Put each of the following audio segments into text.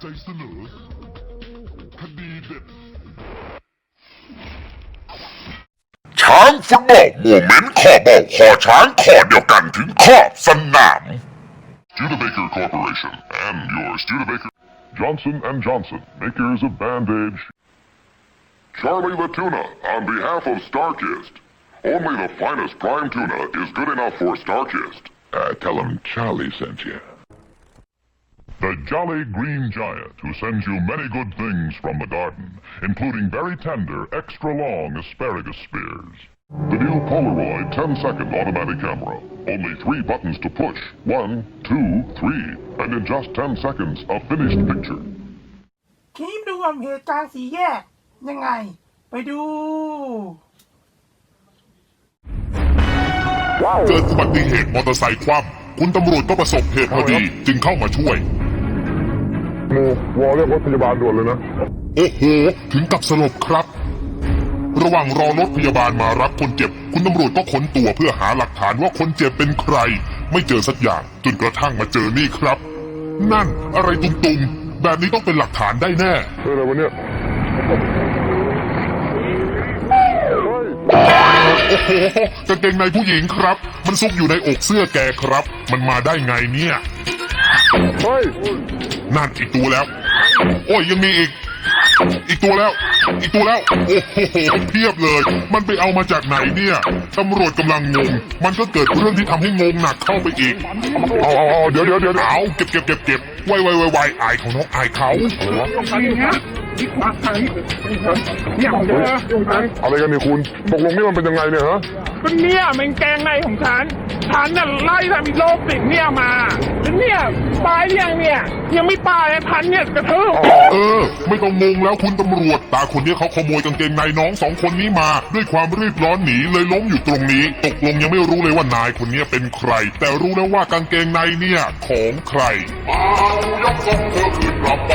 ใจเสนอ คดีเด็ด ช้างฟุตบอลโมเมนต์ขอบอกขอช้างขอเดียวกันถึงขอบสนาม Studebaker Corporation and your Studebaker Johnson and Johnson, makers of Band-Aid. Charlie the Tuna, on behalf of Starkist. Only the finest prime tuna is good enough for Starkist. Uh, tell him Charlie sent you. The Jolly Green Giant, who sends you many good things from the garden, including very tender, extra long asparagus spears. The new Polaroid 10 second automatic camera. Only three buttons to push. One, two, three. And in just 10 seconds, a finished picture. คลิปรวมเหตุการณ์สีแยก ยังไง ไปดู เกิดอุบัติเหตุมอเตอร์ไซค์คว่ำคุณตำรวจก็ประสบเหตุพอดี จึงเข้ามาช่วย โมวอเรียกรถพยาบาลด่วนเลยนะ โอ้โห ถึงกับสลบครับ ระหว่างรอรถพยาบาลมารับคนเจ็บ คุณตำรวจก็ค้นตัวเพื่อหาหลักฐานว่าคนเจ็บเป็นใคร ไม่เจอสักอย่างจนกระทั่งมาเจอนี่ครับ นั่นอะไรตุงๆแบบนี้ต้องเป็นหลักฐานได้แน่เฮ้ยอะไรวะเนี่ยโอ้โหกางเกงในผู้หญิงครับ มันซุกอยู่ในอกเสื้อแกครับ มันมาได้ไงเนี่ย เฮ้ย นั่นอีกตัวแล้ว โอ้ยยังมีอีก อีกตัวแล้ว อีกตัวแล้ว โอ้โหเพียบเลย มันไปเอามาจากไหนเนี่ยตำรวจกำลังงง มันก็เกิดเรื่องที่ทำให้งงหนักเข้าไปอีก เอาเอาเอาเดี๋ยวเดี๋ยวเดี๋ยวเอาเก็บเก็บเก็บเก็บไวไวไวไวอายเขาน้องอายเขา อะไรกันนี่คุณ ตกลงนี่มันเป็นยังไงเนี่ยฮะ ก็เนี่ยมันแกงในของฉัน ฉันน่ะไล่ทำอีโลกติดเนี่ยมาแล้วเนี่ยตายหรือยังเนี่ย ยังไม่ตายนะฉันเนี่ยกระทืบเออ ไม่ต้องงงแล้วคุณตำรวจ ตาคนนี้เขาขโมยกางเกงในน้องสองคนนี้มา ด้วยความรีบร้อนหนีเลยล้มอยู่ตรงนี้ ตกลงยังไม่รู้เลยว่านายคนนี้เป็นใคร แต่รู้แล้วว่ากางเกงในเนี่ยของใครมายกส่งเธอขึ้นกลับไป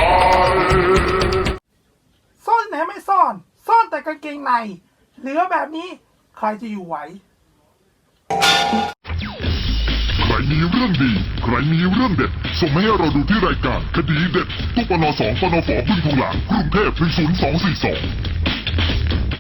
ซ่อนไหนไม่ซ่อน ซ่อนแต่กางเกงใน เหลือแบบนี้ใครจะอยู่ไหว ใครมีเรื่องดี ใครมีเรื่องเด็ด ส่งมาให้เราดูที่รายการคดีเด็ด ตุ๊กปนสองปนฝบึ้งทุงหลางกรุงเทพ10242